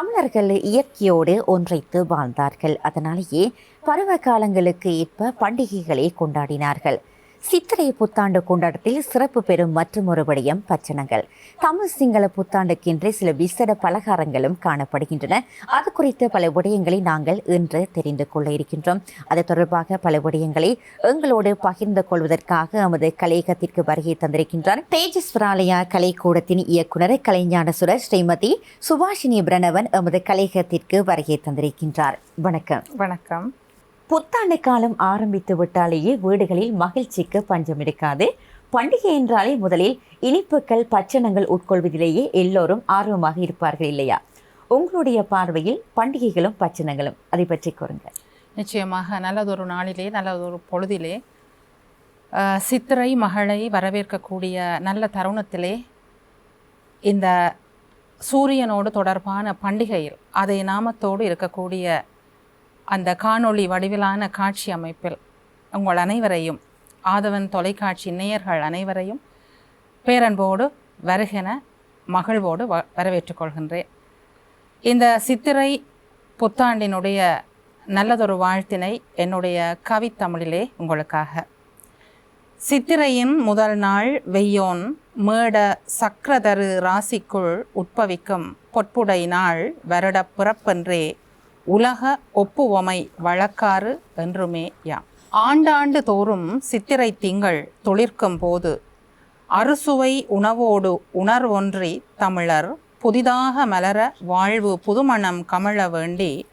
தமிழர்கள் இயற்கையோடு ஒன்றைத்து வாழ்ந்தார்கள். அதனாலேயே பருவ காலங்களுக்கு ஏற்ப பண்டிகைகளை கொண்டாடினார்கள். சித்திரை புத்தாண்டு கொண்டாட்டத்தில் சிறப்பு பெறும் மற்றும் ஒரு விடயம் பச்சனங்கள். தமிழ் சிங்கள புத்தாண்டுக்கென்றே சில விசேட பலகாரங்களும் காணப்படுகின்றன. அது குறித்த பல விடயங்களை நாங்கள் இன்று தெரிந்து கொள்ள இருக்கின்றோம். அது தொடர்பாக பல விடயங்களை எங்களோடு பகிர்ந்து கொள்வதற்காக எமது கலையகத்திற்கு வருகை தந்திருக்கின்றார். தேஜஸ்வராலயா கலைக்கூடத்தின் இயக்குனர் கலைஞானசுரர் ஸ்ரீமதி சுபாஷினி பிரணவன் எமது கலையகத்திற்கு வருகை தந்திருக்கின்றார். வணக்கம். வணக்கம். புத்தாண்டு காலம் ஆரம்பித்து விட்டாலேயே வீடுகளில் மகிழ்ச்சிக்கு பஞ்சம் இருக்காது பண்டிகை என்றாலே முதலில் இனிப்புகள் பச்சனங்கள் உட்கொள்வதிலேயே எல்லோரும் ஆர்வமாக இருப்பார்கள் இல்லையா? உங்களுடைய பார்வையில் பண்டிகைகளும் பச்சனங்களும் அதை பற்றி கூறுங்கள். நிச்சயமாக நல்லதொரு நாளிலே நல்லதொரு பொழுதிலே சித்திரை மகளை வரவேற்கக்கூடிய நல்ல தருணத்திலே இந்த சூரியனோடு தொடர்பான பண்டிகையில் அதை நாமத்தோடு இருக்கக்கூடிய அந்த காணொளி வடிவிலான காட்சி அமைப்பில் உங்கள் அனைவரையும் ஆதவன் தொலைக்காட்சி நேயர்கள் அனைவரையும் பேரன்போடு வருகென மகிழ்வோடு வ வரவேற்றுக் கொள்கின்றேன். இந்த சித்திரை புத்தாண்டினுடைய நல்லதொரு வாழ்த்தினை என்னுடைய கவித்தமிழிலே உங்களுக்காக. சித்திரையின் முதல் நாள் வெய்யோன் மேட சக்கரதரு ராசிக்குள் உட்பவிக்கும் பொற்புடை நாள் வருட பிறப்பென்றே உலக ஒப்புவமை வழக்காறு என்றுமே யாம். ஆண்டாண்டு தோறும் சித்திரை திங்கள் தொழிற்கும் போது அறுசுவை உணவோடு உணர்வொன்றி தமிழர் புதிதாக மலர வாழ்வு புதுமணம் கமழ வேண்டி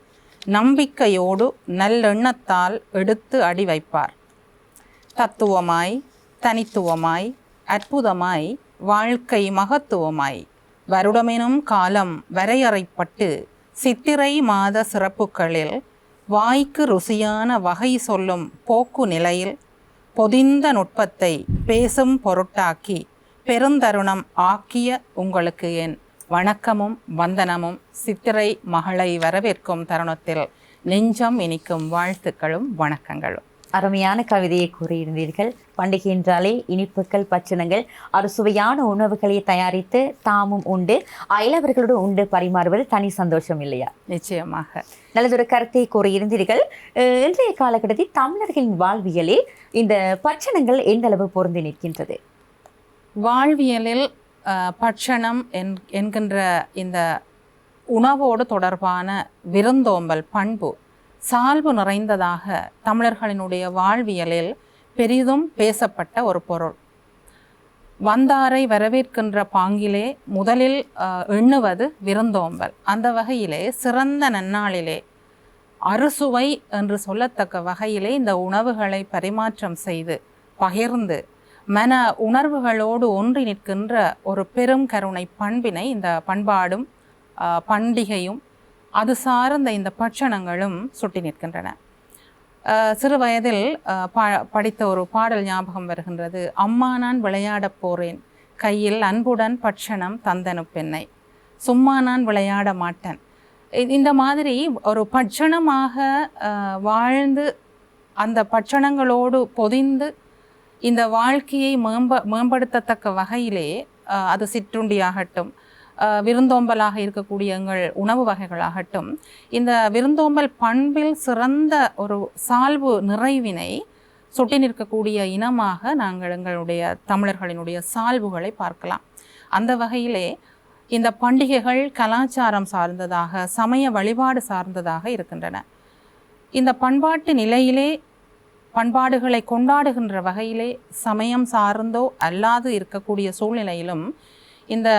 நம்பிக்கையோடு நல்லெண்ணத்தால் எடுத்து அடி வைப்பார். தத்துவமாய் தனித்துவமாய் அற்புதமாய் வாழ்க்கை மகத்துவமாய் வருடமெனும் காலம் வரையறைப்பட்டு சித்திரை மாத சிறப்புகளில் வாய்க்கு ருசியான வகை சொல்லும் போக்கு நிலையில் பொதிந்த நுட்பத்தை பேசும் பொருட்டாக்கி பெருந்தருணம் ஆக்கிய உங்களுக்கு என் வணக்கமும் வந்தனமும் சித்திரை மகளை வரவேற்கும் தருணத்தில் நெஞ்சம் இனிக்கும் வாழ்த்துக்களும் வணக்கங்களும். அருமையான கவிதையை கூறியிருந்தீர்கள். பண்டிகை என்றாலே இனிப்புகள் பச்சனங்கள் ஒரு சுவையான உணவுகளை தயாரித்து தாமும் உண்டு. அயலவர்களோடு உண்டு பரிமாறுவது தனி சந்தோஷம் இல்லையா? நிச்சயமாக. நல்லதொரு கருத்தை கூறியிருந்தீர்கள். இன்றைய காலகட்டத்தில் தமிழர்களின் வாழ்வியலில் இந்த பச்சனங்கள் எந்த அளவு பொருந்தி நிற்கின்றது? வாழ்வியலில் பட்சணம் என் என்கின்ற இந்த உணவோடு தொடர்பான விருந்தோம்பல் பண்பு சால்பு நிறைந்ததாக தமிழர்களினுடைய வாழ்வியலில் பெரிதும் பேசப்பட்ட ஒரு பொருள். வந்தாரை வரவேற்கின்ற பாங்கிலே முதலில் எண்ணுவது விருந்தோம்பல். அந்த வகையிலே சிறந்த நன்னாளிலே அறுசுவை என்று சொல்லத்தக்க வகையிலே இந்த உணவுகளை பரிமாற்றம் செய்து பகிர்ந்து மன உணர்வுகளோடு ஒன்றி நிற்கின்ற ஒரு பெரும் கருணை பண்பினை இந்த பண்பாடும் பண்டிகையும் அது சார்ந்த இந்த பட்சணங்களும் சுட்டி நிற்கின்றன. சிறு வயதில் படித்த ஒரு பாடல் ஞாபகம் வருகின்றது. அம்மா நான் விளையாடப் போகிறேன் கையில் அன்புடன் பட்சணம் தந்தனு பெண்ணை. சும்மா நான் விளையாட மாட்டேன். இந்த மாதிரி ஒரு பட்சணமாக வாழ்ந்து அந்த பட்சணங்களோடு பொதிந்து இந்த வாழ்க்கையை மேம்ப மேம்படுத்தத்தக்க வகையிலே அது சிற்றுண்டியாகட்டும். ஆகட்டும் விருந்தோம்பலாக இருக்கக்கூடிய எங்கள் உணவு வகைகளாகட்டும் இந்த விருந்தோம்பல் பண்பில் சிறந்த ஒரு சால்வு நிறைவினை சுட்டி நிற்கக்கூடிய இனமாக நாங்கள் எங்களுடைய தமிழர்களினுடைய சால்புகளை பார்க்கலாம். அந்த வகையிலே இந்த பண்டிகைகள் கலாச்சாரம் சார்ந்ததாக சமய வழிபாடு சார்ந்ததாக இருக்கின்றன. இந்த பண்பாட்டு நிலையிலே பண்பாடுகளை கொண்டாடுகின்ற வகையிலே சமயம் சார்ந்தோ அல்லாது இருக்கக்கூடிய சூழ்நிலையிலும் இந்த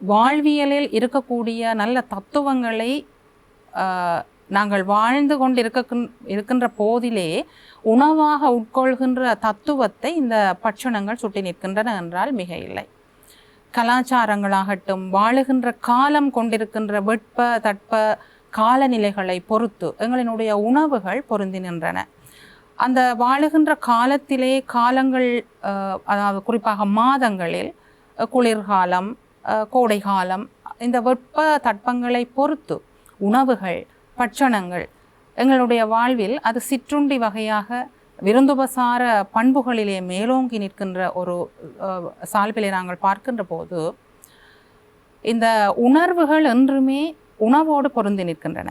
வாழ்வியலில் இருக்கக்கூடிய நல்ல தத்துவங்களை நாங்கள் வாழ்ந்து கொண்டு இருக்க இருக்கின்ற போதிலே உணவாக உட்கொள்கின்ற தத்துவத்தை இந்த பட்சணங்கள் சுட்டி நிற்கின்றன என்றால் மிக இல்லை. கலாச்சாரங்களாகட்டும் வாழுகின்ற காலம் கொண்டிருக்கின்ற வெட்ப தட்ப காலநிலைகளை பொறுத்து எங்களினுடைய உணவுகள் பொருந்தி நின்றன. அந்த வாழுகின்ற காலத்திலே காலங்கள் அதாவது குறிப்பாக மாதங்களில் குளிர்காலம் அஹ், கோடைகாலம் இந்த வெப்ப தட்பங்களை பொறுத்து உணவுகள் பட்சணங்கள் எங்களுடைய வாழ்வில் அது சிற்றுண்டி வகையாக விருந்துபசார பண்புகளிலே மேலோங்கி நிற்கின்ற ஒரு சால்பிலே நாங்கள் பார்க்கின்ற போது இந்த உணர்வுகள் என்றுமே உணவோடு பொருந்தி நிற்கின்றன.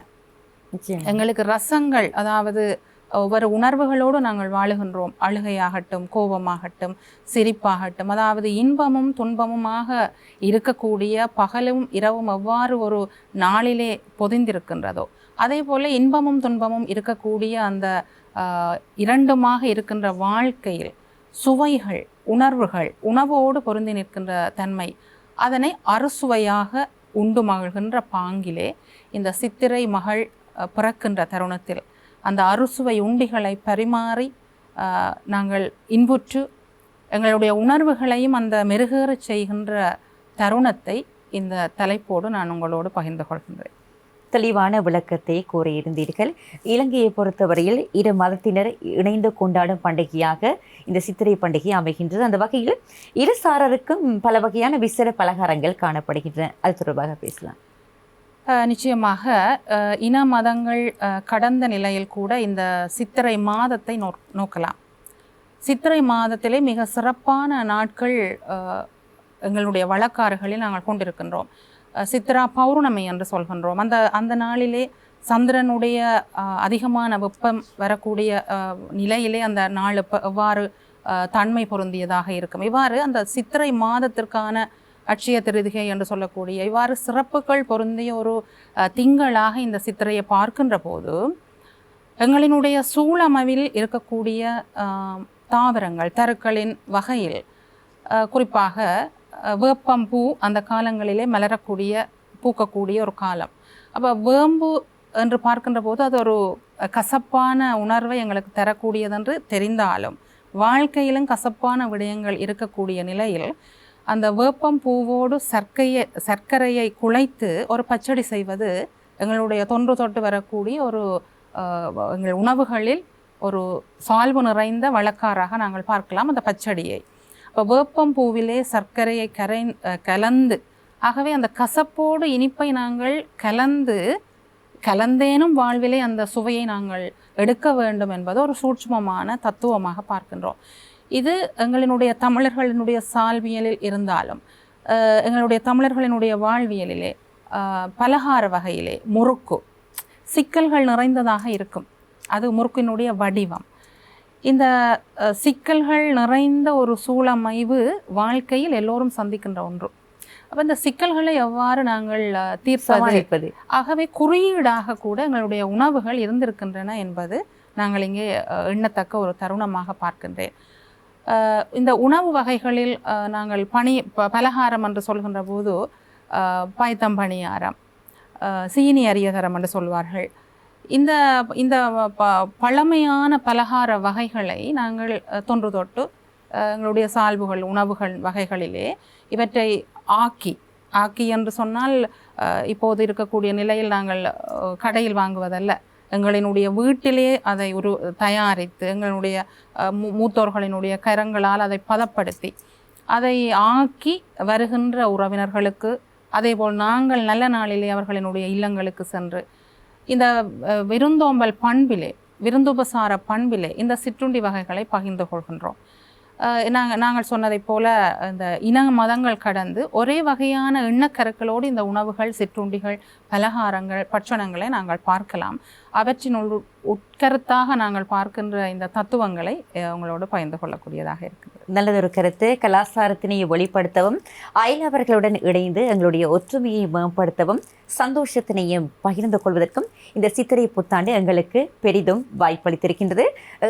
எங்களுக்கு ரசங்கள் அதாவது ஒவ்வொரு உணர்வுகளோடு நாங்கள் வாழுகின்றோம். அழுகையாகட்டும் கோபமாகட்டும் சிரிப்பாகட்டும் அதாவது இன்பமும் துன்பமுமாக இருக்கக்கூடிய பகலும் இரவும் எவ்வாறு ஒரு நாளிலே பொதிந்திருக்கின்றதோ அதே போல இன்பமும் துன்பமும் இருக்கக்கூடிய அந்த இரண்டுமாக இருக்கின்ற வாழ்க்கையில் சுவைகள் உணர்வுகள் உணவோடு பொருந்தி நிற்கின்ற தன்மை அதனை அறுசுவையாக உண்டு மகிழ்கின்ற பாங்கிலே இந்த சித்திரை மகள் பிறக்கின்ற தருணத்தில் அந்த அறுசுவை உண்டிகளை பரிமாறி நாங்கள் இன்புற்று எங்களுடைய உணர்வுகளையும் அந்த மெருகேறச் செய்கின்ற தருணத்தை இந்த தலைப்போடு நான் உங்களோடு பகிர்ந்து கொள்கின்றேன். தெளிவான விளக்கத்தை கூறியிருந்தீர்கள். இலங்கையை பொறுத்தவரையில் இரு மதத்தினர் இணைந்து கொண்டாடும் பண்டிகையாக இந்த சித்திரை பண்டிகை அமைகின்றது. அந்த வகையில் இரு சாரருக்கும் பல வகையான விசேட பலகாரங்கள் காணப்படுகின்றன. அது தொடர்பாக பேசலாம். நிச்சயமாக இன மதங்கள் கடந்த நிலையில் கூட இந்த சித்திரை மாதத்தை நோ நோக்கலாம். சித்திரை மாதத்திலே மிக சிறப்பான நாட்கள் எங்களுடைய வழக்காறுகளில் நாங்கள் கொண்டிருக்கின்றோம். சித்ரா பௌர்ணமி என்று சொல்கின்றோம். அந்த அந்த நாளிலே சந்திரனுடைய அதிகமான வெப்பம் வரக்கூடிய நிலையிலே அந்த நாள் இப்போ எவ்வாறு தன்மை பொருந்தியதாக இருக்கும். இவ்வாறு அந்த சித்திரை மாதத்திற்கான அட்சய திருதிகை என்று சொல்லக்கூடிய இவ்வாறு சிறப்புகள் பொருந்திய ஒரு திங்களாக இந்த சித்திரையை பார்க்கின்ற போது எங்களினுடைய சூழமைவில் இருக்கக்கூடிய தாவரங்கள் தருக்களின் வகையில் குறிப்பாக வேப்பம் வேப்பம்பூ அந்த காலங்களிலே மலரக்கூடிய பூக்கக்கூடிய ஒரு காலம். அப்போ வேம்பு என்று பார்க்கின்ற போது அது ஒரு கசப்பான உணர்வை எங்களுக்கு தரக்கூடியதென்று தெரிந்தாலும் வாழ்க்கையிலும் கசப்பான விடயங்கள் இருக்கக்கூடிய நிலையில் அந்த வேப்பம் பூவோடு சர்க்கையை சர்க்கரையை குழைத்து ஒரு பச்சடி செய்வது எங்களுடைய தொன்று தொட்டு வரக்கூடிய ஒரு எங்கள் உணவுகளில் ஒரு சால்வு நிறைந்த வழக்காராக நாங்கள் பார்க்கலாம் அந்த பச்சடியை. இப்போ வேப்பம் பூவிலே சர்க்கரையை கரை கலந்து ஆகவே அந்த கசப்போடு இனிப்பை நாங்கள் கலந்து கலந்தேனும் வாழ்விலே அந்த சுவையை நாங்கள் எடுக்க வேண்டும் என்பது ஒரு சூட்சமமான தத்துவமாக பார்க்கின்றோம். இது எங்களினுடைய தமிழர்களினுடைய சால்வியலில் இருந்தாலும் எங்களுடைய தமிழர்களினுடைய வாழ்வியலிலே பலகார வகையிலே முறுக்கு சிக்கல்கள் நிறைந்ததாக இருக்கும். அது முறுக்கினுடைய வடிவம். இந்த சிக்கல்கள் நிறைந்த ஒரு சூழமைவு வாழ்க்கையில் எல்லோரும் சந்திக்கின்ற ஒன்று. அப்போ இந்த சிக்கல்களை எவ்வாறு நாங்கள் தீர்ப்பது? ஆகவே குறியீடாக கூட எங்களுடைய உணவுகள் இருந்திருக்கின்றன என்பது நாங்கள் இங்கே எண்ணத்தக்க ஒரு தருணமாக பார்க்கின்றேன். இந்த உணவு வகைகளில் நாங்கள் பனி ப- பலகாரம் என்று சொல்கின்ற போது பாய்த்தம் பணியாரம் சீனி அரியகரம் என்று சொல்வார்கள். இந்த இந்த ப- பழமையான பலகார வகைகளை நாங்கள் தொன்று தொட்டு எங்களுடைய சால்புகள் உணவுகள் வகைகளிலே இவற்றை ஆக்கி ஆக்கி என்று சொன்னால் இப்போது இருக்கக்கூடிய நிலையில் நாங்கள் கடையில் வாங்குவதல்ல. எங்களினுடைய வீட்டிலே அதை ஒரு தயாரித்து எங்களுடைய மூ- மூத்தோர்களினுடைய கரங்களால் அதை பதப்படுத்தி அதை ஆக்கி வருகின்ற உறவினர்களுக்கு அதேபோல் நாங்கள் நல்ல நாளிலே அவர்களினுடைய இல்லங்களுக்கு சென்று இந்த விருந்தோம்பல் பண்பிலே விருந்துபசார பண்பிலே இந்த சிற்றுண்டி வகைகளை பகிர்ந்து கொள்கின்றோம். நாங்கள் நாங்கள் சொன்னதைப் போல இந்த இன மதங்கள் கடந்து ஒரே வகையான எண்ணக்கருக்களோடு இந்த உணவுகள் சிற்றுண்டிகள் பலகாரங்கள் பட்சணங்களை நாங்கள் பார்க்கலாம். அவற்றின் உட்கருத்தாக நாங்கள் பார்க்கின்ற இந்த தத்துவங்களை உங்களோடு பகிர்ந்து கொள்ளக்கூடியதாக இருக்குது நல்லதொரு கருத்து. கலாச்சாரத்தினை வெளிப்படுத்தவும் அயலவர்களுடன் இணைந்து எங்களுடைய ஒற்றுமையை மேம்படுத்தவும் சந்தோஷத்தினையும் பகிர்ந்து கொள்வதற்கும் இந்த சித்திரை புத்தாண்டு எங்களுக்கு பெரிதும் வாய்ப்பளித்திருக்கின்றது.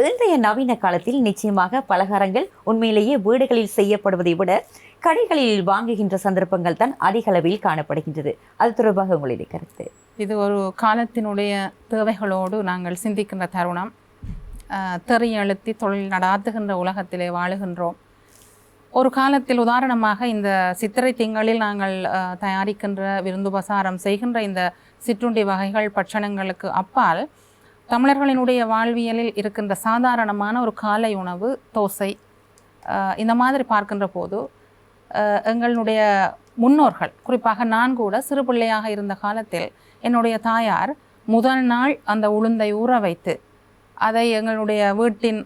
இன்றைய நவீன காலத்தில் நிச்சயமாக பலகாரங்கள் உண்மையிலேயே வீடுகளில் செய்யப்படுவதை விட கடைகளில் வாங்குகின்ற சந்தர்ப்பங்கள் தான் அதிக அளவில் காணப்படுகின்றது. அது தொடர்பாக உங்களுடைய கருத்து. இது ஒரு காலத்தினுடைய தேவைகளோடு நாங்கள் சிந்திக்கின்ற தருணம். தெறி அழுத்தி தொழில் நடாத்துகின்ற உலகத்திலே வாழுகின்றோம். ஒரு காலத்தில் உதாரணமாக இந்த சித்திரை திங்களில் நாங்கள் தயாரிக்கின்ற விருந்துபசாரம் செய்கின்ற இந்த சிற்றுண்டி வகைகள் பட்சணங்களுக்கு அப்பால் தமிழர்களினுடைய வாழ்வியலில் இருக்கின்ற சாதாரணமான ஒரு காலை உணவு தோசை இந்த மாதிரி பார்க்கின்ற போது எங்களுடைய முன்னோர்கள் குறிப்பாக நான் கூட சிறு பிள்ளையாக இருந்த காலத்தில் என்னுடைய தாயார் முதல் நாள் அந்த உளுந்தை ஊற வைத்து அதை எங்களுடைய வீட்டின்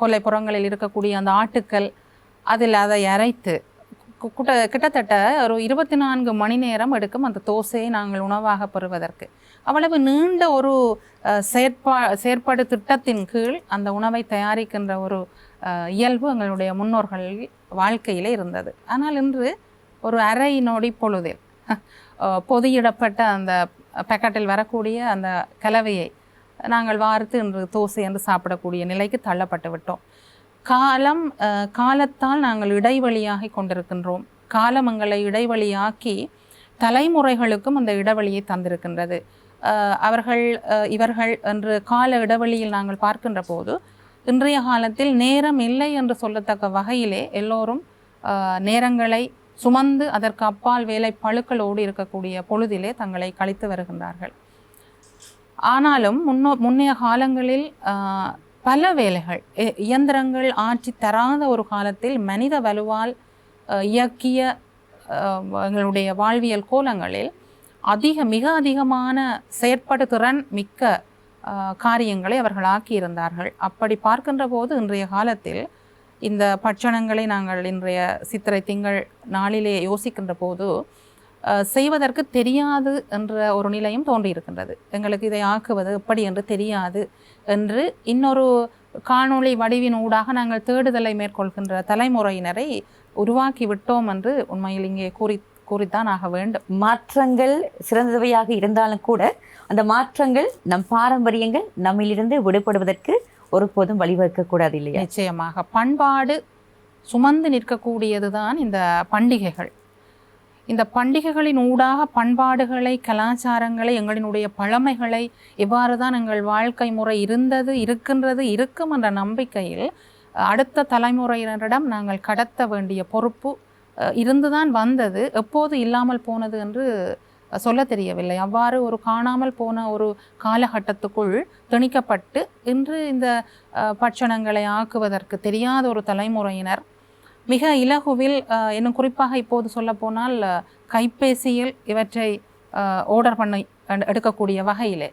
கொல்லைப்புறங்களில் இருக்கக்கூடிய அந்த ஆட்டுக்கள் அதில் அதை அரைத்து கு- கிட்டத்தட்ட ஒரு இருபத்தி நான்கு மணி நேரம் எடுக்கும் அந்த தோசையை நாங்கள் உணவாக பெறுவதற்கு. அவ்வளவு நீண்ட ஒரு செயற்பா செயற்பாடு திட்டத்தின் கீழ் அந்த உணவை தயாரிக்கின்ற ஒரு இயல்பு எங்களுடைய முன்னோர்கள் வாழ்க்கையிலே இருந்தது. ஆனால் இன்று ஒரு அரை நொடி பொழுதில் பொதியிடப்பட்ட அந்த பேக்கெட்டில் வரக்கூடிய அந்த கலவையை நாங்கள் வார்த்து இன்று தோசை என்று சாப்பிடக்கூடிய நிலைக்கு தள்ளப்பட்டு விட்டோம். காலம் காலத்தால் நாங்கள் இடைவெளியாகி கொண்டிருக்கின்றோம். காலம் எங்களை இடைவெளியாக்கி தலைமுறைகளுக்கும் அந்த இடைவெளியை தந்திருக்கின்றது. அவர்கள் இவர்கள் என்று கால இடைவெளியில் நாங்கள் பார்க்கின்ற போது இன்றைய காலத்தில் நேரம் இல்லை என்று சொல்லத்தக்க வகையிலே எல்லோரும் நேரங்களை சுமந்து அதற்கு அப்பால் வேலை பழுக்களோடு இருக்கக்கூடிய பொழுதிலே தங்களை கழித்து வருகின்றார்கள். ஆனாலும் முன்னோ முன்னைய காலங்களில் பல வேலைகள் இ- இயந்திரங்கள் ஆட்சி தராத ஒரு காலத்தில் மனித வலுவால் இயக்கிய எங்களுடைய வாழ்வியல் கோலங்களில் அதிக மிக அதிகமான செயற்படுதிறன் மிக்க காரியங்களை அவர்கள் ஆக்கியிருந்தார்கள். அப்படி பார்க்கின்ற போது இன்றைய காலத்தில் இந்த பட்சணங்களை நாங்கள் இன்றைய சித்திரை திங்கள் நாளிலே யோசிக்கின்ற போது செய்வதற்கு தெரியாது என்ற ஒரு நிலையும் தோன்றியிருக்கின்றது. எங்களுக்கு இதை ஆக்குவது எப்படி என்று தெரியாது என்று இன்னொரு காணொளி வடிவின் ஊடாக நாங்கள் தேடுதலை மேற்கொள்கின்ற தலைமுறையினரை உருவாக்கி விட்டோம் என்று உண்மையில் இங்கே கூறி கூறித்தான் ஆக வேண்டும். மாற்றங்கள் சிறந்தவையாக இருந்தாலும் கூட அந்த மாற்றங்கள் நம் பாரம்பரியங்கள் நம்மிலிருந்து விடுபடுவதற்கு ஒருபோதும் வழிவகுக்கக்கூடாது இல்லையா? நிச்சயமாக. பண்பாடு சுமந்து நிற்கக்கூடியது தான் இந்த பண்டிகைகள். இந்த பண்டிகைகளின் ஊடாக பண்பாடுகளை கலாச்சாரங்களை எங்களினுடைய பழமைகளை இவ்வாறு தான் எங்கள் வாழ்க்கை முறை இருந்தது இருக்கின்றது இருக்கும் என்ற நம்பிக்கையில் அடுத்த தலைமுறையினரிடம் நாங்கள் கடத்த வேண்டிய பொறுப்பு இருந்து இருந்துதான் வந்தது. எப்போது இல்லாமல் போனது என்று சொல்ல தெரியவில்லை. அவ்வாறு ஒரு காணாமல் போன ஒரு காலகட்டத்துக்குள் திணிக்கப்பட்டு இன்று இந்த பட்சணங்களை ஆக்குவதற்கு தெரியாத ஒரு தலைமுறையினர் மிக இலகுவில் இன்னும் குறிப்பாக இப்போது சொல்ல போனால் கைபேசியில் இவற்றை ஆர்டர் பண்ண எடுக்கக்கூடிய வகையிலே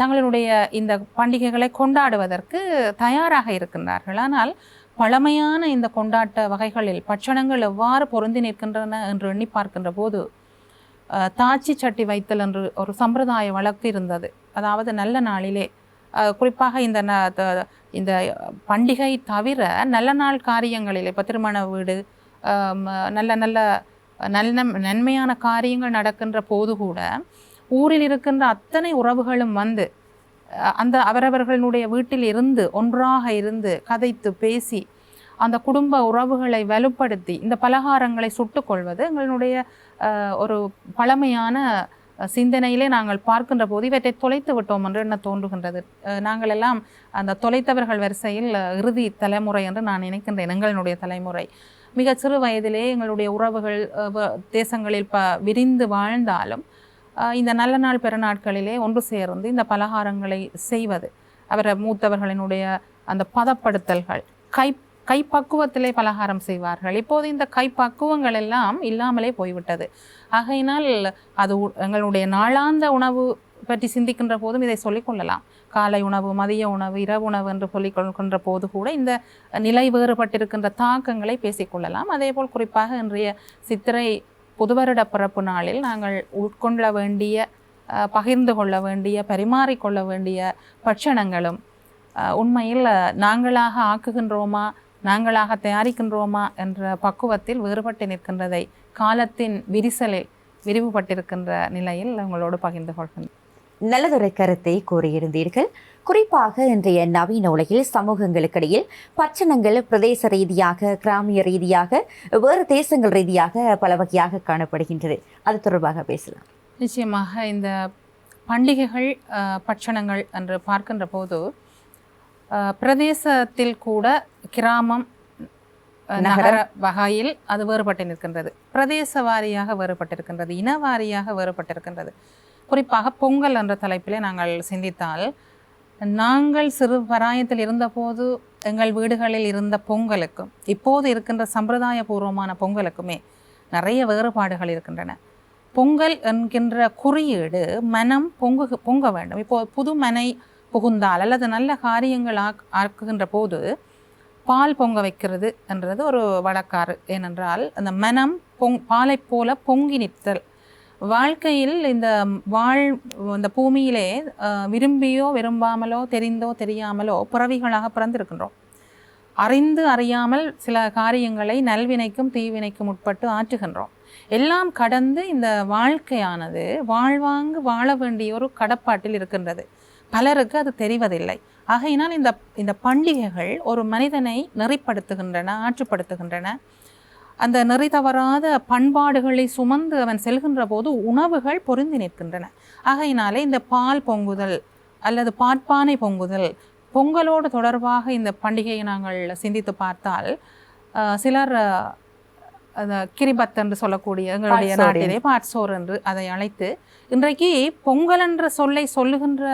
தங்களுடைய இந்த பண்டிகைகளை கொண்டாடுவதற்கு தயாராக இருக்கின்றார்கள். ஆனால் பழமையான இந்த கொண்டாட்ட வகைகளில் பட்சணங்கள் எவ்வாறு பொருந்தி நிற்கின்றன என்று எண்ணி பார்க்கின்ற போது தாச்சி சட்டி வைத்தல் என்று ஒரு சம்பிரதாய வழக்கு இருந்தது. அதாவது நல்ல நாளிலே குறிப்பாக இந்த ந- த- இந்த பண்டிகை தவிர நல்ல நாள் காரியங்களில் இப்போ திருமண வீடு நல்ல நல்ல நல்ல நன்மையான காரியங்கள் நடக்கின்ற போது கூட ஊரில் இருக்கின்ற அத்தனை உறவுகளும் வந்து அந்த அவரவர்களுடைய வீட்டில் இருந்து ஒன்றாக இருந்து கதைத்து பேசி அந்த குடும்ப உறவுகளை வலுப்படுத்தி இந்த பலகாரங்களை சுட்டுக்கொள்வது எங்களுடைய ஒரு பழமையான சிந்தனையிலே நாங்கள் பார்க்கின்ற போது இவற்றை தொலைத்து விட்டோம் என்று என்ன தோன்றுகின்றது. நாங்கள் எல்லாம் அந்த தொலைத்தவர்கள் வரிசையில் இறுதி தலைமுறை என்று நான் நினைக்கின்றேன் எங்களுடைய தலைமுறை. மிகச் சிறு வயதிலே எங்களுடைய உறவுகள் வ- தேசங்களில் ப விரிந்து வாழ்ந்தாலும் இந்த நல்ல நாள் பெருநாட்களிலே ஒன்று சேர்ந்து இந்த பலகாரங்களை செய்வது. அவரை மூத்தவர்களினுடைய அந்த பதப்படுத்தல்கள் கை கைப்பக்குவத்திலே பலகாரம் செய்வார்கள். இப்போது இந்த கைப்பக்குவங்கள் எல்லாம் இல்லாமலே போய்விட்டது. ஆகையினால் அது உ- எங்களுடைய நாளாந்த உணவு பற்றி சிந்திக்கின்ற போதும் இதை சொல்லிக்கொள்ளலாம் காலை உணவு மதிய உணவு இரவு உணவு என்று சொல்லிக் கொள்கின்ற போது கூட இந்த நிலை வேறுபட்டிருக்கின்ற தாக்கங்களை பேசிக்கொள்ளலாம் அதேபோல் குறிப்பாக இன்றைய சித்திரை புதுவருட பிறப்பு நாளில் நாங்கள் உட்கொள்ள வேண்டிய பகிர்ந்து கொள்ள வேண்டிய பரிமாறிக்கொள்ள வேண்டிய பட்சணங்களும் உண்மையில் நாங்களாக ஆக்குகின்றோமா நாங்களாக தயாரிக்கின்றோமா என்ற பக்குவத்தில் வேறுபட்டு நிற்கின்றதை காலத்தின் விரிசலில் விரிவுபட்டிருக்கின்ற நிலையில் உங்களோடு பகிர்ந்து கொள்கின்றேன் நல்லதொரு கருத்தை கூறியிருந்தீர்கள். குறிப்பாக இன்றைய நவீன உலகில் சமூகங்களுக்கிடையில் பச்சனங்கள் பிரதேச ரீதியாக கிராமிய ரீதியாக வேறு தேசங்கள் ரீதியாக பல வகையாக காணப்படுகின்றது. அது தொடர்பாக பேசலாம். நிச்சயமாக இந்த பண்டிகைகள் பட்சணங்கள் என்று பார்க்கின்ற போது பிரதேசத்தில் கூட கிராமம் நகர வகையில் அது வேறுபட்டு நிற்கின்றது. பிரதேச வாரியாக வேறுபட்டிருக்கின்றது இன வாரியாக வேறுபட்டிருக்கின்றது. குறிப்பாக பொங்கல் என்ற தலைப்பிலே நாங்கள் சிந்தித்தால் நாங்கள் சிறு பராயத்தில் இருந்தபோது எங்கள் வீடுகளில் இருந்த பொங்கலுக்கும் இப்போது இருக்கின்ற சம்பிரதாயபூர்வமான பொங்கலுக்குமே நிறைய வேறுபாடுகள் இருக்கின்றன. பொங்கல் என்கின்ற குறியீடு மனம் பொங்கு பொங்க வேண்டும். இப்போது புது மனை புகுந்தால் அல்லது நல்ல காரியங்கள் ஆக் ஆக்குகின்ற போது பால் பொங்க வைக்கிறது என்றது ஒரு வழக்காறு. ஏனென்றால் அந்த மனம் பொங் பாலைப் போல பொங்கி நிற்றல் வாழ்க்கையில் இந்த வாழ் இந்த பூமியிலே விரும்பியோ விரும்பாமலோ தெரிந்தோ தெரியாமலோ பிறவிகளாக பிறந்திருக்கின்றோம். அறிந்து அறியாமல் சில காரியங்களை நல்வினைக்கும் தீவினைக்கும் உட்பட்டு ஆற்றுகின்றோம். எல்லாம் கடந்து இந்த வாழ்க்கையானது வாழ்வாங்கு வாழ வேண்டிய ஒரு கடப்பாட்டில் இருக்கின்றது. பலருக்கு அது தெரிவதில்லை. ஆகையினால் இந்த இந்த பண்டிகைகள் ஒரு மனிதனை நெறிப்படுத்துகின்றன ஆற்றுப்படுத்துகின்றன. அந்த நெறி தவறாத பண்பாடுகளை சுமந்து அவன் செல்கின்ற போது உணவுகள் பொருந்தி நிற்கின்றன ஆகையினாலே இந்த பால் பொங்குதல் அல்லது பாட்பானை பொங்குதல் பொங்கலோடு தொடர்பாக இந்த பண்டிகையை நாங்கள் சிந்தித்து பார்த்தால் சிலர் கிரிபத் என்று சொல்லக்கூடிய எங்களுடைய. நாட்டிலே பாட்சோர் என்று அதை அழைத்து இன்றைக்கு பொங்கல் என்ற சொல்லை சொல்லுகின்ற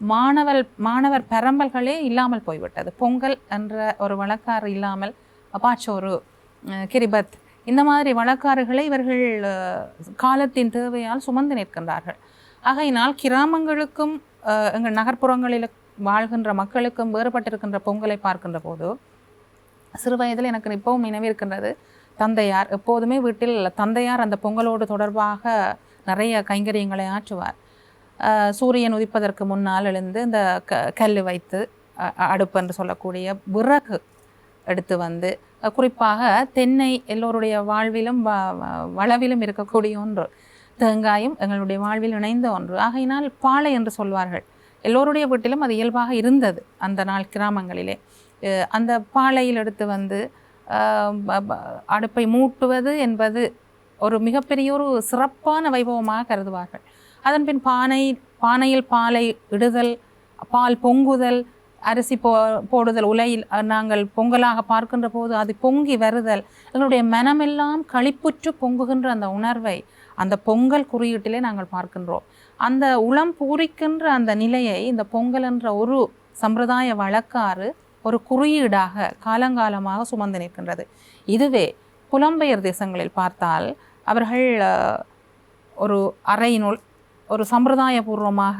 மாணவர் மாணவர் பெரம்பல்களே இல்லாமல் போய்விட்டது பொங்கல் என்ற ஒரு வழக்காறு இல்லாமல் பாட்சோறு கிரிபத். இந்த மாதிரி வழக்காறுகளை இவர்கள் காலத்தின் தேவையால் சுமந்து நிற்கின்றார்கள். ஆகையினால் கிராமங்களுக்கும் எங்கள் நகர்ப்புறங்களில் வாழ்கின்ற மக்களுக்கும் வேறுபட்டிருக்கின்ற பொங்கலை பார்க்கின்ற போது சிறு வயதில் எனக்கு இப்பவும் நினைவிருக்கின்றது. தந்தையார் எப்போதுமே வீட்டில் தந்தையார் அந்த பொங்கலோடு தொடர்பாக நிறைய கைங்கரியங்களை ஆற்றுவார். சூரியன் உதிப்பதற்கு முன்னால் எழுந்து இந்த க கல் வைத்து அடுப்பு என்று சொல்லக்கூடிய விறகு எடுத்து வந்து குறிப்பாக தென்னை எல்லோருடைய வாழ்விலும் வ- வளவிலும் இருக்கக்கூடிய ஒன்று. தேங்காயும் எங்களுடைய வாழ்வில் இணைந்த ஒன்று. ஆகையினால் பாலை என்று சொல்வார்கள். எல்லோருடைய வீட்டிலும் அது இயல்பாக இருந்தது அந்த நாள் கிராமங்களிலே. அந்த பாலையில் எடுத்து வந்து அடுப்பை மூட்டுவது என்பது ஒரு மிகப்பெரிய ஒரு சிறப்பான வைபவமாக கருதுவார்கள். அதன் பின் பானை பானையில் பாலை இடுதல் பால் பொங்குதல் அரிசி போ போடுதல் உலையில் நாங்கள் பொங்கலாக பார்க்கின்ற போது அது பொங்கி வருதல். எங்களுடைய மனமெல்லாம் களிப்புற்று பொங்குகின்ற அந்த உணர்வை அந்த பொங்கல் குறியீட்டிலே நாங்கள் பார்க்கின்றோம். அந்த உளம் பூரிக்கின்ற அந்த நிலையை இந்த பொங்கல் என்ற ஒரு சம்பிரதாய வழக்காறு ஒரு குறியீடாக காலங்காலமாக சுமந்து நிற்கின்றது. இதுவே புலம்பெயர் தேசங்களில் பார்த்தால் அவர்கள் ஒரு அறையினுள் ஒரு சம்பிரதாயபூர்வமாக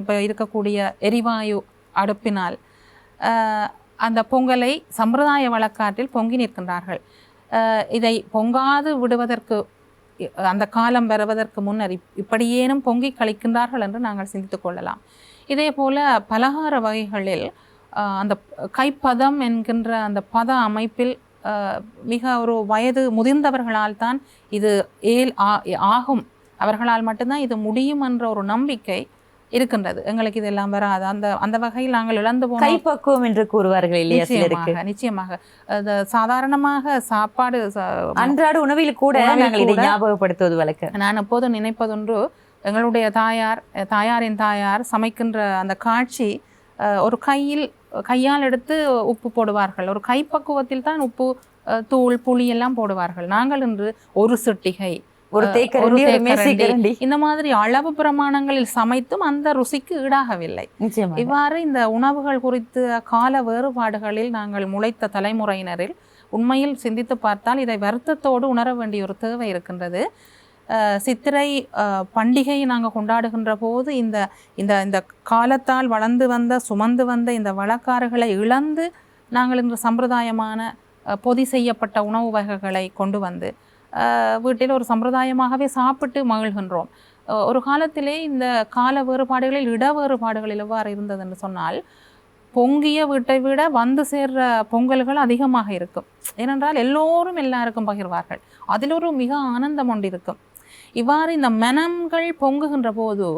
இப்போ இருக்கக்கூடிய எரிவாயு அடுப்பினால். அந்த பொங்கலை சம்பிரதாய வழக்காற்றில் பொங்கி நிற்கின்றார்கள். இதை பொங்காது விடுவதற்கு அந்த காலம் வருவதற்கு முன்னர் இப்படியேனும் பொங்கி கழிக்கின்றார்கள் என்று நாங்கள் சிந்தித்து கொள்ளலாம். இதே போல் பலகார வகைகளில் அந்த கைப்பதம் என்கின்ற அந்த பத அமைப்பில் மிக ஒரு வயது முதிர்ந்தவர்களால் தான் இது ஏல் ஆ- ஆகும். அவர்களால் மட்டும்தான் இது முடியும் என்ற ஒரு நம்பிக்கை இருக்கின்றது. எங்களுக்கு இதெல்லாம் வராது. அந்த அந்த வகையில் நாங்கள் இழந்து போன கைப்பக்குவம் என்று கூறுவார்கள் இல்லையா நிச்சயமாக நிச்சயமாக. சாதாரணமாக சாப்பாடு அன்றாட உணவில் கூட நாங்கள் இதை ஞாபகப்படுத்துவது வழக்கம் நான் எப்போதும் நினைப்பதொன்று எங்களுடைய தாயார் தாயாரின் தாயார் சமைக்கின்ற அந்த காட்சி ஒரு கையில் கையால் எடுத்து உப்பு போடுவார்கள். ஒரு கைப்பக்குவத்தில் தான் உப்பு தூள் புளி எல்லாம் போடுவார்கள். நாங்கள் இன்று ஒரு சிட்டிகை ஒரு தேக்கரண்டி ஒரு மேசைக்கரண்டி. இந்த மாதிரி அளவு பிரமாணங்களில் சமைத்தும் அந்த ருசிக்கு ஈடாகவில்லை. இவ்வாறு இந்த உணவுகள் குறித்து கால வேறுபாடுகளில் நாங்கள் முளைத்த தலைமுறையினரில் உண்மையில் சிந்தித்து பார்த்தால் இதை வருத்தத்தோடு உணர வேண்டிய ஒரு தேவை இருக்கின்றது. சித்திரை பண்டிகையை நாங்கள் கொண்டாடுகின்ற போது இந்த இந்த இந்த காலத்தால் வளர்ந்து வந்த சுமந்து வந்த இந்த வழக்காறுகளை இழந்து நாங்கள் இன்று சம்பிரதாயமான பொதி செய்யப்பட்ட உணவு வகைகளை கொண்டு வந்து வீட்டில் ஒரு சம்பிரதாயமாகவே சாப்பிட்டு மகிழ்கின்றோம். ஒரு காலத்திலே இந்த கால வேறுபாடுகளில் இட வேறுபாடுகள் எவ்வாறு இருந்தது என்று சொன்னால் பொங்கிய வீட்டை விட வந்து சேர்ற பொங்கல்கள் அதிகமாக இருக்கும். ஏனென்றால் எல்லோரும் எல்லாருக்கும் பகிர்வார்கள். அதில் ஒரு மிக ஆனந்தம் ஒன்று இருக்கும். இவ்வாறு இந்த மனங்கள் பொங்குகின்ற போது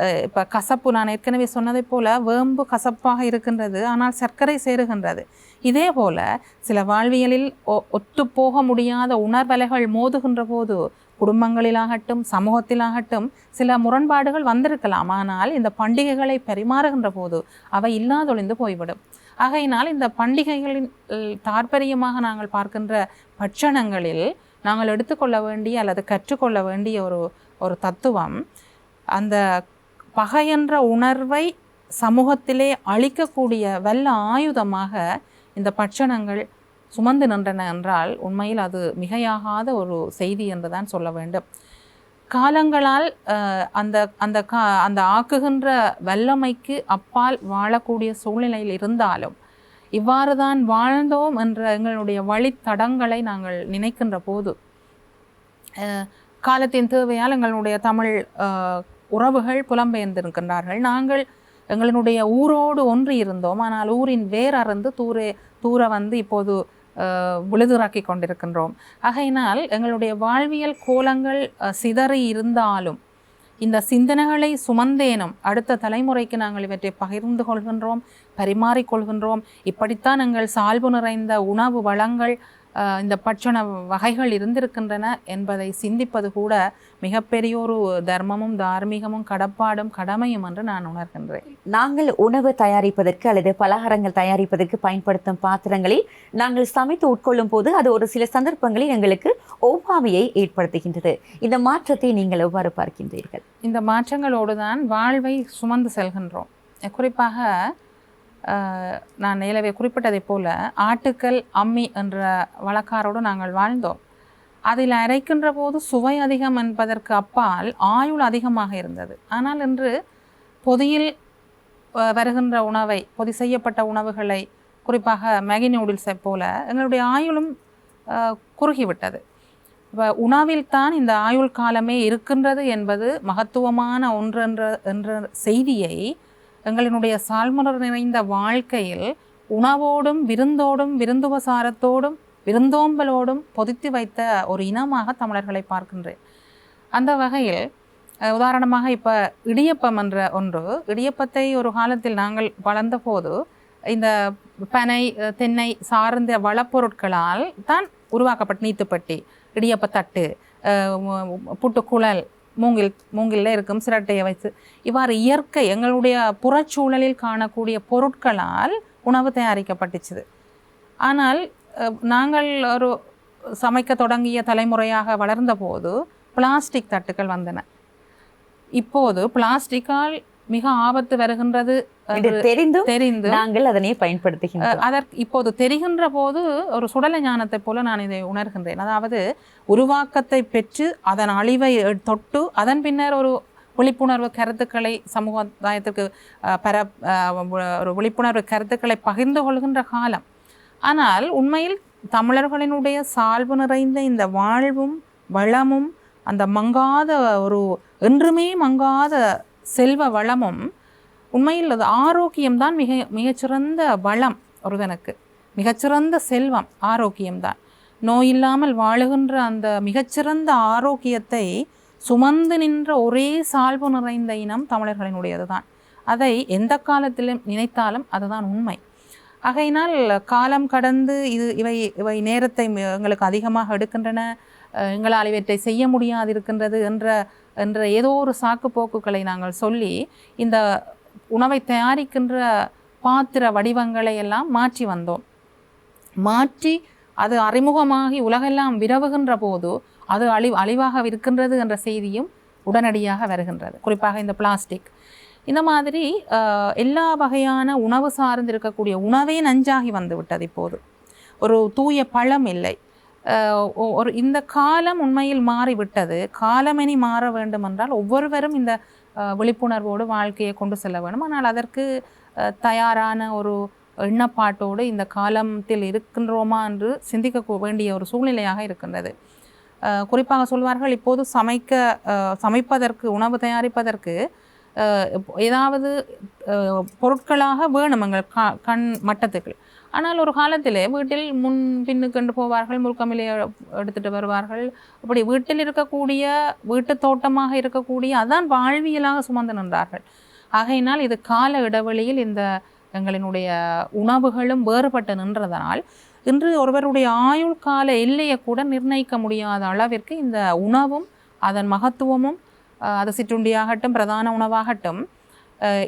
இப்போ இப்ப கசப்பு நான் ஏற்கனவே சொன்னதைப் போல வேம்பு கசப்பாக இருக்கின்றது ஆனால் சர்க்கரை சேருகின்றது. இதே போல சில வாழ்வியலில் ஒ- ஒத்துப்போக முடியாத உணர்வலைகள் மோதுகின்ற போது குடும்பங்களிலாகட்டும் சமூகத்திலாகட்டும் சில முரண்பாடுகள் வந்திருக்கலாம். ஆனால் இந்த பண்டிகைகளை பரிமாறுகின்ற போது அவை இல்லாதொழிந்து போய்விடும். ஆகையினால் இந்த பண்டிகைகளின் தாற்பயமாக நாங்கள் பார்க்கின்ற பட்சணங்களில் நாங்கள் எடுத்துக்கொள்ள வேண்டிய அல்லது கற்றுக்கொள்ள வேண்டிய ஒரு ஒரு தத்துவம் அந்த பகையென்ற உணர்வை சமூகத்திலே அழிக்கக்கூடிய வல்ல ஆயுதமாக இந்த பட்சணங்கள் சுமந்து நின்றன என்றால் உண்மையில் அது மிகையாகாத ஒரு செய்தி என்று தான் சொல்ல வேண்டும். காலங்களால் அந்த அந்த கா அந்த ஆக்குகின்ற வல்லமைக்கு அப்பால் வாழக்கூடிய சூழ்நிலையில் இருந்தாலும் இவ்வாறு தான் வாழ்ந்தோம் என்ற எங்களுடைய வழித்தடங்களை நாங்கள் நினைக்கின்ற போது காலத்தின் தேவையால் எங்களுடைய தமிழ் உறவுகள் புலம்பெயர்ந்திருக்கின்றார்கள். நாங்கள் எங்களுடைய ஊரோடு ஒன்றி இருந்தோம். ஆனால் ஊரின் வேர் அறந்து தூரே தூர வந்து இப்போது விழுதுராக்கி கொண்டிருக்கின்றோம். ஆகையினால் எங்களுடைய வாழ்வியல் கோலங்கள் சிதறி இருந்தாலும் இந்த சிந்தனைகளை சுமந்தேனும் அடுத்த தலைமுறைக்கு நாங்கள் இவற்றை பகிர்ந்து கொள்கின்றோம் பரிமாறிக்கொள்கின்றோம் இப்படித்தான் எங்கள் சால்பு நிறைந்த உணவு வளங்கள் இந்த பட்சண வகைகள் இருந்திருக்கின்றன என்பதை சிந்திப்பது கூட மிகப்பெரிய ஒரு தர்மமும் தார்மீகமும் கடப்பாடும் கடமையும் என்று நான் உணர்கின்றேன். நாங்கள் உணவு தயாரிப்பதற்கு அல்லது பலகாரங்கள் தயாரிப்பதற்கு பயன்படுத்தும் பாத்திரங்களில் நாங்கள் சமைத்து உட்கொள்ளும் போது அது ஒரு சில சந்தர்ப்பங்களில் எங்களுக்கு ஒவ்வாமையை ஏற்படுத்துகின்றது. இந்த மாற்றத்தை நீங்கள் எவ்வாறு பார்க்கின்றீர்கள்? இந்த மாற்றங்களோடு தான் வாழ்வை சுமந்து செல்கின்றோம். குறிப்பாக நான் நிலவை குறிப்பிட்டதைப் போல ஆட்டுக்கல் அம்மி என்ற வழக்காரோடு நாங்கள் வாழ்ந்தோம். அதில் அரைக்கின்ற போது சுவை அதிகம் என்பதற்கு அப்பால் ஆயுள் அதிகமாக இருந்தது. ஆனால் இன்று பொதியில் வருகின்ற உணவை பொதி செய்யப்பட்ட உணவுகளை குறிப்பாக மேகி நூடுல்ஸை போல எங்களுடைய ஆயுளும் குறுகிவிட்டது. இப்போ உணவில்தான் இந்த ஆயுள் காலமே இருக்கின்றது என்பது மகத்துவமான ஒன்று என்ற என்ற செய்தியை எங்களினுடைய சால்முனர் நிறைந்த வாழ்க்கையில் உணவோடும் விருந்தோடும் விருந்துபசாரத்தோடும் விருந்தோம்பலோடும் பொதித்து வைத்த ஒரு இனமாக தமிழர்களை பார்க்கின்றேன். அந்த வகையில் உதாரணமாக இப்போ இடியப்பம் என்ற ஒன்று இடியப்பத்தை ஒரு காலத்தில் நாங்கள் வளர்ந்தபோது இந்த பனை தென்னை சார்ந்த வளப்பொருட்களால் தான் உருவாக்கப்பட்ட நீத்துப்பட்டி இடியப்பத்தட்டு அஹ், புட்டுக்குழல் மூங்கில் மூங்கிலில் இருக்கும் சிரட்டையை வைத்து. இவ்வாறு இயற்கை எங்களுடைய புறச்சூழலில் காணக்கூடிய பொருட்களால் உணவு தயாரிக்கப்பட்டுச்சுது ஆனால் நாங்கள் ஒரு சமைக்க தொடங்கிய தலைமுறையாக வளர்ந்தபோது பிளாஸ்டிக் தட்டுகள் வந்தன. இப்போது பிளாஸ்டிக்கால் மிக ஆபத்து வருகின்றது தெரிந்தும் தெரிந்து நாங்கள் அதனை பயன்படுத்துகின்றோம். அதற்கு இப்போது தெரிகின்ற போது ஒரு சுடல ஞானத்தைப் போல நான் இதை உணர்கின்றேன். அதாவது உருவாக்கத்தை பெற்று அதன் அழிவை தொட்டு அதன் பின்னர் ஒரு விழிப்புணர்வு கருத்துக்களை சமூகத்தாயத்திற்கு அஹ், பர ஒரு விழிப்புணர்வு கருத்துக்களை பகிர்ந்து கொள்கின்ற காலம். ஆனால் உண்மையில் தமிழர்களினுடைய சால்பு நிறைந்த இந்த வாழ்வும் வளமும் அந்த மங்காத ஒரு என்றுமே மங்காத செல்வ வளமும் உண்மையில் அது ஆரோக்கியம்தான் மிக மிகச்சிறந்த வளம் ஒருதனுக்கு மிகச்சிறந்த செல்வம் ஆரோக்கியம்தான். நோய் இல்லாமல் வாழுகின்ற அந்த மிகச்சிறந்த ஆரோக்கியத்தை சுமந்து நின்ற ஒரே சால்பு நிறைந்த இனம் தமிழர்களினுடையது தான் அதை எந்த காலத்திலும் நினைத்தாலும் அதுதான் உண்மை. ஆகையினால் காலம் கடந்து இது இவை இவை நேரத்தை எங்களுக்கு அதிகமாக எடுக்கின்றன. எங்களால் இவற்றை செய்ய முடியாது இருக்கின்றது என்ற என்ற ஏதோ ஒரு சாக்கு போக்குகளை நாங்கள் சொல்லி இந்த உணவை தயாரிக்கின்ற பாத்திர வடிவங்களை எல்லாம் மாற்றி வந்தோம். மாற்றி அது அறிமுகமாகி உலகெல்லாம் விரவுகின்ற போது அது அழி அழிவாக இருக்கின்றது என்ற செய்தியும் உடனடியாக வருகின்றது. குறிப்பாக இந்த பிளாஸ்டிக். இந்த மாதிரி எல்லா வகையான உணவு சார்ந்து இருக்கக்கூடிய உணவே நஞ்சாகி வந்து விட்டது இப்போது. ஒரு தூய பழம் இல்லை. ஒரு இந்த காலம் உண்மையில் மாறிவிட்டது. காலமெனி மாற வேண்டும் என்றால் ஒவ்வொருவரும் இந்த விழிப்புணர்வோடு வாழ்க்கையை கொண்டு செல்ல வேண்டும். ஆனால் அதற்கு தயாரான ஒரு எண்ணப்பாட்டோடு இந்த காலத்தில் இருக்கின்றோமா என்று சிந்திக்க வேண்டிய ஒரு சூழ்நிலையாக இருக்கின்றது. குறிப்பாக சொல்வார்கள் இப்போது சமைக்க சமைப்பதற்கு உணவு தயாரிப்பதற்கு ஏதாவது பொருட்களாக வேணும் எங்கள் க- கண் மட்டத்துக்கு. ஆனால் ஒரு காலத்திலே வீட்டில் முன் பின்னுக்கென்று போவார்கள் முறுக்கமிலை எடுத்துட்டு வருவார்கள். அப்படி வீட்டில் இருக்கக்கூடிய வீட்டு தோட்டமாக இருக்கக்கூடிய அதான் வாழ்வியலாக சுமந்து நின்றார்கள். ஆகையினால் இது கால இடைவெளியில் இந்த எங்களினுடைய உணவுகளும் வேறுபட்டு நின்றதனால் இன்று ஒருவருடைய ஆயுள் கால எல்லையை கூட நிர்ணயிக்க முடியாத அளவிற்கு இந்த உணவும் அதன் மகத்துவமும் அது சிற்றுண்டியாகட்டும் பிரதான உணவாகட்டும்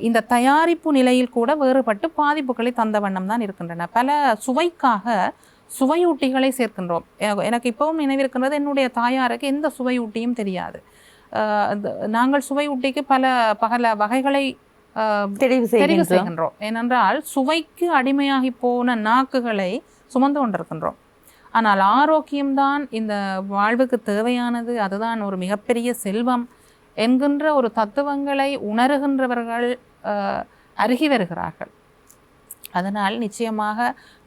இந்த தயாரிப்பு நிலையில் கூட வேறுபட்டு பாதிப்புகளை தந்த வண்ணம் தான் இருக்கின்றன. பல சுவைக்காக சுவையூட்டிகளை சேர்க்கின்றோம். எனக்கு- இப்பவும் நினைவிருக்கின்றது என்னுடைய தாயாருக்கு எந்த சுவையூட்டியும் தெரியாது. நாங்கள் சுவையூட்டிக்கு பல பகல வகைகளை தெரிவு செய்கின்றோம். ஏனென்றால் சுவைக்கு அடிமையாகி போன நாக்குகளை சுமந்து கொண்டிருக்கின்றோம். ஆனால் ஆரோக்கியம்தான் இந்த வாழ்வுக்கு தேவையானது. அதுதான் ஒரு மிகப்பெரிய செல்வம். என்கின்ற ஒரு தத்துவங்களை உணர்கின்றவர்கள் அருகி வருகிறார்கள். அதனால் நிச்சயமாக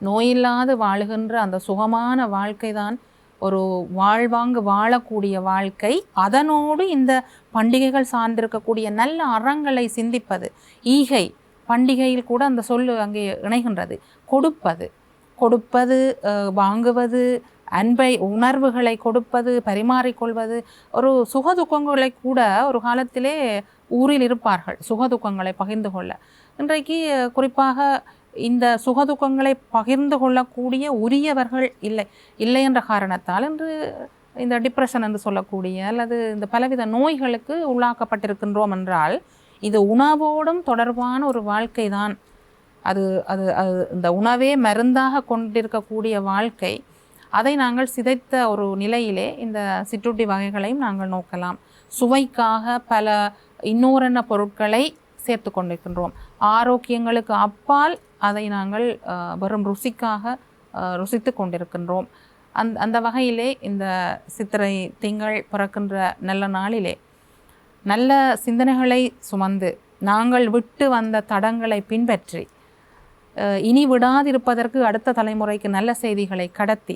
நோயில்லாது வாழுகின்ற அந்த சுகமான வாழ்க்கை தான் ஒரு வாழ்வாங்கு வாழக்கூடிய வாழ்க்கை. அதனோடு இந்த பண்டிகைகள் சார்ந்திருக்கக்கூடிய நல்ல அறங்களை சிந்திப்பது ஈகை பண்டிகையில் கூட அந்த சொல் அங்கே இணைகின்றது. கொடுப்பது கொடுப்பது வாங்குவது அன்பை உணர்வுகளை கொடுப்பது பரிமாறிக்கொள்வது ஒரு சுகதுக்கங்களை கூட ஒரு காலத்திலே ஊரில் இருப்பார்கள் சுகதுக்கங்களை பகிர்ந்து கொள்ள. இன்றைக்கு குறிப்பாக இந்த சுகதுக்கங்களை பகிர்ந்து கொள்ளக்கூடிய உரியவர்கள் இல்லை. இல்லை என்ற காரணத்தால் இன்று இந்த டிப்ரெஷன் என்று சொல்லக்கூடிய அல்லது இந்த பலவித நோய்களுக்கு உள்ளாக்கப்பட்டிருக்கின்றோம் என்றால் இது உணவோடும் தொடர்பான ஒரு வாழ்க்கை தான் அது அது அது இந்த உணவே மருந்தாக கொண்டிருக்கக்கூடிய வாழ்க்கை அதை நாங்கள் சிதைத்த ஒரு நிலையிலே இந்த சிற்றுண்டி வகைகளையும் நாங்கள் நோக்கலாம். சுவைக்காக பல இன்னோரென்ன பொருட்களை சேர்த்து கொண்டிருக்கின்றோம். ஆரோக்கியங்களுக்கு அப்பால் அதை நாங்கள் வெறும் ருசிக்காக ருசித்து கொண்டிருக்கின்றோம். அந் அந்த வகையிலே இந்த சித்திரை திங்கள் பிறக்கின்ற நல்ல நாளிலே நல்ல சிந்தனைகளை சுமந்து நாங்கள் விட்டு வந்த தடங்களை பின்பற்றி இனி விடாதிருப்பதற்கு அடுத்த தலைமுறைக்கு நல்ல செய்திகளை கடத்தி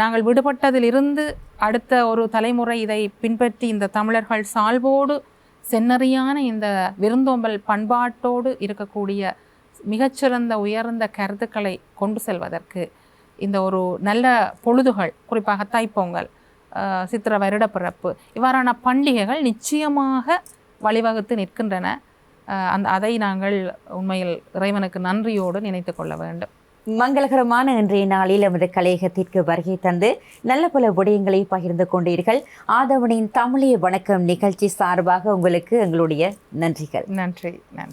நாங்கள் விடுபட்டதிலிருந்து அடுத்த ஒரு தலைமுறை இதை பின்பற்றி இந்த தமிழர்கள் சால்வோடு சென்னறியான இந்த விருந்தோம்பல் பண்பாட்டோடு இருக்கக்கூடிய மிகச்சிறந்த உயர்ந்த கருத்துக்களை கொண்டு செல்வதற்கு இந்த ஒரு நல்ல பொழுதுகள் குறிப்பாக தைப்பொங்கல் சித்திர சித்திர வருடப்பிறப்பு இவ்வாறான பண்டிகைகள் நிச்சயமாக வழிவகுத்து நிற்கின்றன. அந்த அதை நாங்கள் உண்மையில் இறைவனுக்கு நன்றியோடு நினைத்து கொள்ள வேண்டும். மங்களகரமான இன்றைய நாளில் எமது கலையகத்திற்கு வருகை தந்து நல்ல பல விடயங்களை பகிர்ந்து கொண்டீர்கள். ஆதவனின் தமிழிய வணக்கம் நிகழ்ச்சி சார்பாக உங்களுக்கு எங்களுடைய நன்றிகள். நன்றி நன்றி.